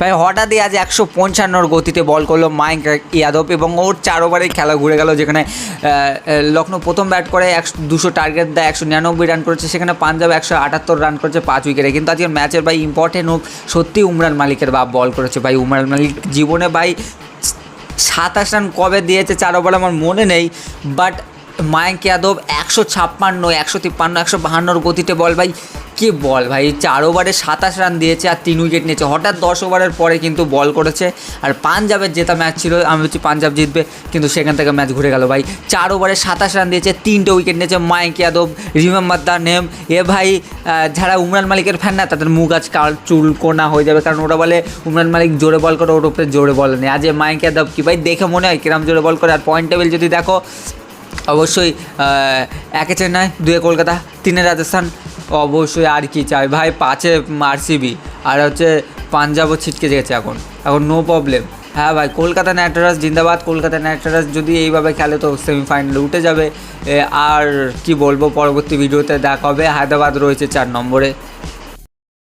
ভাই হঠাৎই আজ একশো পঞ্চান্নর গতিতে বল করল মাইক ইয়াদব এবং ওর চার ওভারে খেলা ঘুরে গেল যেখানে লখনৌ প্রথম ব্যাট করে একশো দুশো টার্গেট দেয়, একশো নিরানব্বই রান করেছে, সেখানে পাঞ্জাব একশো আটাত্তর রান করেছে পাঁচ উইকেটে কিন্তু আজকের ম্যাচের ভাই ইম্পর্টেন্ট হোক সত্যি উমরান মালিকের বাপ বল করেছে ভাই। উমরান মালিক জীবনে ভাই সাতাশ রান কবে দিয়েছে চার ওভার আমার মনে নেই বাট মায়াঙ্ক যাদব একশো ছাপ্পান্ন, একশো তিপ্পান্ন, একশো বাহান্নর গতিতে বল, ভাই। কি বল, ভাই? চার ওভারে সাতাশ রান দিয়েছে আর তিন উইকেট নিয়েছে। হঠাৎ দশ ওভারের পরে কিন্তু বল করেছে। আর পাঞ্জাবের জেতা ম্যাচ ছিল, আমি বলছি পাঞ্জাব জিতবে, কিন্তু সেখান থেকে ম্যাচ ঘুরে গেল, ভাই। চার ওভারে সাতাশ রান দিয়েছে, তিনটে উইকেট নিয়েছে Mayank Yadav. Remember the name. এ, ভাই যারা উমরান মালিকের ফ্যান না, তাদের মুখ আজ কাল চুল কোনা হয়ে যাবে, কারণ ওরা বলে উমরান মালিক জোরে বল করে, ওর উপরে জোরে বল নেই। আজ মায়াঙ্ক যাদব কি, ভাই? দেখে মনে হয় কিরাম জোরে বল করে। আর পয়েন্ট টেবিল যদি দেখো অবশ্যই একে চেন্নাই, দুয়ে কলকাতা, তিনে রাজস্থান, অবশ্যই আর কি চাই। ভাই, পাঁচে আরসিবি আর হচ্ছে পাঞ্জাবও ছিটকে গেছে এখন। এখন নো প্রবলেম হ্যাঁ ভাই, কলকাতা নাইট রাইডার্স জিন্দাবাদ, কলকাতা নাইট রাইডার্স যদি এইভাবে খেলে তো সেমিফাইনালে উঠে যাবে। আর কি বলব, পরবর্তী ভিডিওতে দেখা হবে। হায়দ্রাবাদ রয়েছে চার নম্বরে।